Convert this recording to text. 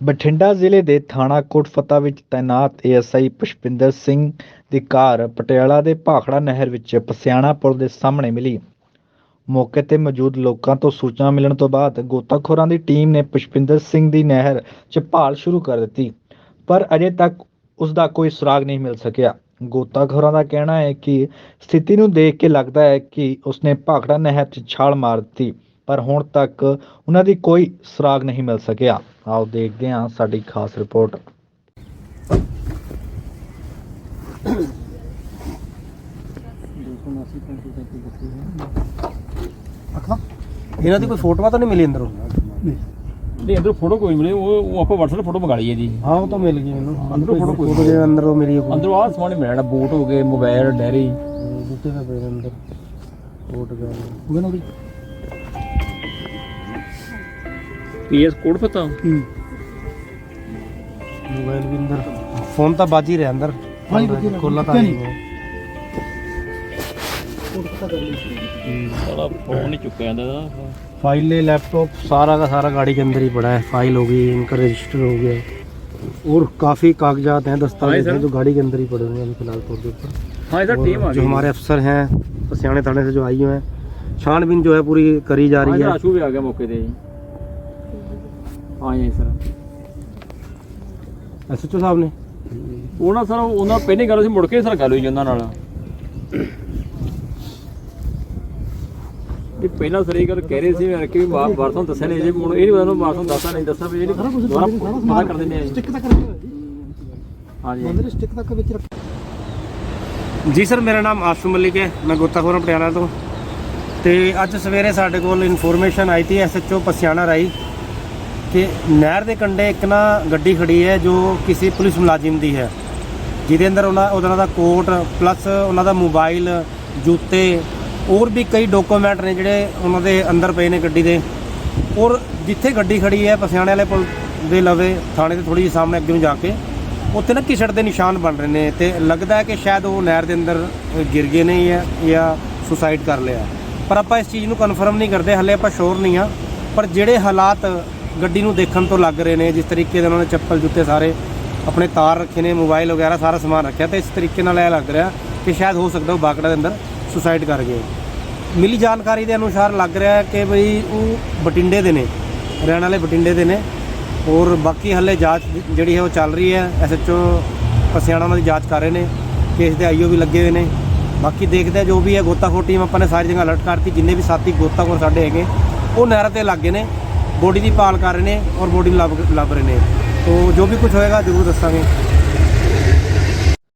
ਬਠਿੰਡਾ ਜ਼ਿਲ੍ਹੇ ਦੇ ਥਾਣਾ ਕੋਟਫਤਾ ਵਿੱਚ ਤੈਨਾਤ ਏਐਸਆਈ ਪੁਸ਼ਪਿੰਦਰ ਸਿੰਘ ਦੀ ਕਾਰ ਪਟਿਆਲਾ ਦੇ ਭਾਖੜਾ ਨਹਿਰ ਵਿੱਚ ਪਸਿਆਣਾ ਪੁਲ ਦੇ ਸਾਹਮਣੇ ਮਿਲੀ। ਮੌਕੇ ਤੇ ਮੌਜੂਦ ਲੋਕਾਂ ਤੋਂ ਸੂਚਨਾ ਮਿਲਣ ਤੋਂ ਬਾਅਦ ਗੋਤਾਖੋਰਾਂ ਦੀ ਟੀਮ ਨੇ ਪੁਸ਼ਪਿੰਦਰ ਸਿੰਘ ਦੀ ਨਹਿਰ 'ਚ ਭਾਲ ਸ਼ੁਰੂ ਕਰ ਦਿੱਤੀ, ਪਰ ਅਜੇ ਤੱਕ ਉਸ ਦਾ ਕੋਈ ਸੁਰਾਗ ਨਹੀਂ ਮਿਲ ਸਕਿਆ। ਗੋਤਾਖੋਰਾਂ ਦਾ ਕਹਿਣਾ ਹੈ ਕਿ ਸਥਿਤੀ ਨੂੰ ਦੇਖ ਕੇ ਲੱਗਦਾ ਹੈ ਕਿ ਉਸਨੇ ਭਾਖੜਾ ਨਹਿਰ 'ਚ ਛਾਲ ਮਾਰ ਦਿੱਤੀ, ਪਰ ਹੁਣ ਤੱਕ ਉਹਨਾਂ ਦੀ ਕੋਈ ਸੁਰਾਗ ਨਹੀਂ ਮਿਲ ਸਕਿਆ। ਆਓ ਦੇਖਦੇ ਹਾਂ ਸਾਡੀ ਖਾਸ ਰਿਪੋਰਟ। ਇਹਨਾਂ ਦੀ ਕੋਈ ਫੋਟੋਆਂ ਤਾਂ ਨਹੀਂ ਮਿਲੀ ਅੰਦਰੋਂ? ਨਹੀਂ ਅੰਦਰ ਫੋਟੋ ਕੋਈ ਮਿਲੇ ਉਹ ਉਹ ਆਪਾਂ WhatsApp ਫੋਟੋ ਮੰਗਾ ਲਈ ਹੈ ਜੀ। ਹਾਂ ਉਹ ਤਾਂ ਮਿਲ ਗਈ ਮੈਨੂੰ ਅੰਦਰੋਂ photo ਕੋਈ ਫੋਟੋ ਜੇ ਅੰਦਰੋਂ ਮਿਲੀ ਕੋਈ। ਅੰਦਰੋਂ ਆਹ ਸਮਾਨ ਹੀ ਮਿਲਿਆ ਬੂਟ ਹੋ ਗਏ ਮੋਬਾਈਲ ਡੈਰੀ ਬੁੱਤੇ ਦਾ ਪਏ ਅੰਦਰ। ਫੋਟੋ ਗਾ ਉਹ ਨਾ ਪੀਐਸ ਕੋਡ ਪਤਾ ਮੋਬਾਈਲ ਵੀ ਅੰਦਰ ਫੋਨ ਤਾਂ ਬਾਜ ਹੀ ਰਿਹਾ ਅੰਦਰ ਖੋਲਾ ਤਾਂ ਨਹੀਂ ਹੈ ਸਾਲਾ ਫੋਨ ਨਹੀਂ ਚੁੱਕਿਆ ਜਾਂਦਾ ਦਾ फाइल लैपटॉप सारा का सारा गाड़ी के अंदर ही पड़ा है फाइल हो गई इनका रजिस्टर हो गया और काफ़ी कागजात हैं दस्तावेज हाँ, हैं सर। जो गाड़ी के अंदर ही पड़े हुए हैं अभी फिलहाल तौर के ऊपर ਹਾਂ ਇਹਦਾ और ਟੀਮ ਆ जो ਗਈ हमारे अफसर हैं पसियाने थाने से जो आई हुए हैं छानबीन जो है पूरी करी जा रही है ਆਸ਼ੂ ਵੀ ਆ ਗਿਆ ਮੌਕੇ ਤੇ ਜੀ ਹਾਂ ਜੀ ਸਰ। ਸਾਹਿਬ ਨੇ? ਉਹਨਾਂ ਸਰ ਉਹਨਾਂ ਪਹਿਲੀ ਗੱਲ ਸੀ ਮੁੜ ਕੇ ਸਰ ਗੱਲ ਹੋਈ ਜੀ ਨਾਲ। ਇਹ ਪਹਿਲਾਂ ਸਰ ਗੱਲ ਕਹਿ ਰਹੇ ਸੀ ਮੈਂ ਕਿ ਵੀ ਮਾਰ ਦੱਸਿਆ ਨਹੀਂ ਜੇ ਹੁਣ ਇਹ ਨਹੀਂ ਪਤਾ ਨੂੰ ਵਾਰਸਾਂ ਨਹੀਂ ਦੱਸਦਾ ਵੀ ਇਹ ਨਹੀਂ ਸਾਰਾ ਪਤਾ ਕਰ ਦਿੰਦੇ ਆ ਸਟਿੱਕ ਤੱਕ ਹਾਂਜੀ ਬੰਦੇ ਸਟਿੱਕ ਤੱਕ ਵਿੱਚ ਰੱਖ ਜੀ ਸਰ ਮੇਰਾ ਨਾਮ ਆਸ਼ੂ ਮਲਿਕ ਹੈ ਮੈਂ ਗੋਤਾਖੋਰਾ ਪਟਿਆਲਾ ਤੋਂ। ਤੇ ਅੱਜ ਸਵੇਰੇ ਸਾਡੇ ਕੋਲ ਇਨਫੋਰਮੇਸ਼ਨ ਆਈ ਸੀ ਐਸਐਚਓ ਪਸਿਆਣਾ ਰਾਈ ਕਿ ਨਹਿਰ ਦੇ ਕੰਢੇ ਇੱਕ ਨਾ ਗੱਡੀ ਖੜੀ ਹੈ ਜੋ ਕਿਸੇ ਪੁਲਿਸ ਮੁਲਾਜ਼ਮ ਦੀ ਹੈ, ਜਿਹਦੇ ਅੰਦਰ ਉਹਨਾਂ ਉਹਨਾਂ ਦਾ ਕੋਟ ਪਲੱਸ ਉਹਨਾਂ ਦਾ ਮੋਬਾਈਲ ਜੁੱਤੇ, ਹੋਰ ਵੀ ਕਈ ਡਾਕੂਮੈਂਟ ਨੇ ਜਿਹੜੇ ਉਹਨਾਂ ਦੇ ਅੰਦਰ ਪਏ ਨੇ ਗੱਡੀ ਦੇ। ਔਰ ਜਿੱਥੇ ਗੱਡੀ ਖੜੀ ਹੈ ਪਸਿਆਣੇ ਵਾਲੇ ਪੁਲ ਦੇ ਲਵੇ, ਥਾਣੇ ਦੇ ਥੋੜੀ ਜਿਹੀ ਸਾਹਮਣੇ ਅੱਗੇ ਨੂੰ ਜਾ ਕੇ, ਉੱਥੇ ਨਾ ਕਿਸੜ ਦੇ ਨਿਸ਼ਾਨ ਬਣ ਰਹੇ ਨੇ ਤੇ ਲੱਗਦਾ ਹੈ ਕਿ ਸ਼ਾਇਦ ਉਹ ਨਹਿਰ ਦੇ ਅੰਦਰ ਗਿਰ ਗਏ ਨੇ ਜਾਂ ਜਾਂ ਸੁਸਾਈਡ ਕਰ ਲਿਆ। ਪਰ ਆਪਾਂ ਇਸ ਚੀਜ਼ ਨੂੰ ਕਨਫਰਮ ਨਹੀਂ ਕਰਦੇ, ਹਲੇ ਆਪਾਂ ਸ਼ੋਰ ਨਹੀਂ ਆ ਪਰ ਜਿਹੜੇ ਹਾਲਾਤ ਗੱਡੀ ਨੂੰ ਦੇਖਣ ਤੋਂ ਲੱਗ ਰਹੇ ਨੇ, ਜਿਸ ਤਰੀਕੇ ਦੇ ਉਹਨਾਂ ਨੇ ਚੱਪਲ ਜੁੱਤੇ ਸਾਰੇ ਆਪਣੇ ਤਾਰ ਰੱਖੇ ਨੇ ਮੋਬਾਈਲ ਵਗੈਰਾ ਸਾਰਾ ਸਮਾਨ ਰੱਖਿਆ ਤੇ ਇਸ ਤਰੀਕੇ ਨਾਲ ਇਹ ਲੱਗ ਰਿਹਾ ਕਿ ਸ਼ਾਇਦ ਹੋ ਸਕਦਾ ਉਹ ਬਾਕੜਾ ਦੇ ਅੰਦਰ ਸੁਸਾਈਡ ਕਰ ਗਏ। ਮਿਲੀ ਜਾਣਕਾਰੀ ਦੇ ਅਨੁਸਾਰ ਲੱਗ ਰਿਹਾ ਕਿ ਬਈ ਉਹ ਬਟਿੰਡੇ ਦੇ ਨੇ, ਰਹਿਣ ਵਾਲੇ ਬਟਿੰਡੇ ਦੇ ਨੇ ਔਰ ਬਾਕੀ ਹੱਲੇ ਜਾਂਚ ਜਿਹੜੀ ਹੈ ਉਹ ਚੱਲ ਰਹੀ ਹੈ ਐਸਐਚਓ ਪਸਿਆਣਾ ਉਹਨਾਂ ਦੀ ਜਾਂਚ ਕਰ ਰਹੇ ਨੇ, ਕੇਸ ਦੇ ਆਈਓ ਵੀ ਲੱਗੇ ਹੋਏ ਨੇ। ਬਾਕੀ ਦੇਖਦੇ ਜੋ ਵੀ ਹੈ ਗੋਤਾਖੋਰ ਟੀਮ ਆਪਾਂ ਨੇ ਸਾਰੀ ਜਗ੍ਹਾ ਅਲਰਟ ਕਰਤੀ, ਜਿੰਨੇ ਵੀ ਸਾਥੀ ਗੋਤਾਖੋਰ ਸਾਡੇ ਹੈਗੇ, ਉਹ ਨਹਿਰ ਤੇ ਲੱਗੇ ਨੇ। ਬੋਡੀ ਦੀ ਭਾਲ ਕਰ ਰਹੇ ਨੇ ਔਰ ਬੋਡੀ ਨੂੰ ਲੱਭ ਲੱਭ ਰਹੇ ਨੇ। ਤੋ ਜੋ ਵੀ ਕੁਝ ਹੋਏਗਾ ਜ਼ਰੂਰ ਦੱਸਾਂਗੇ।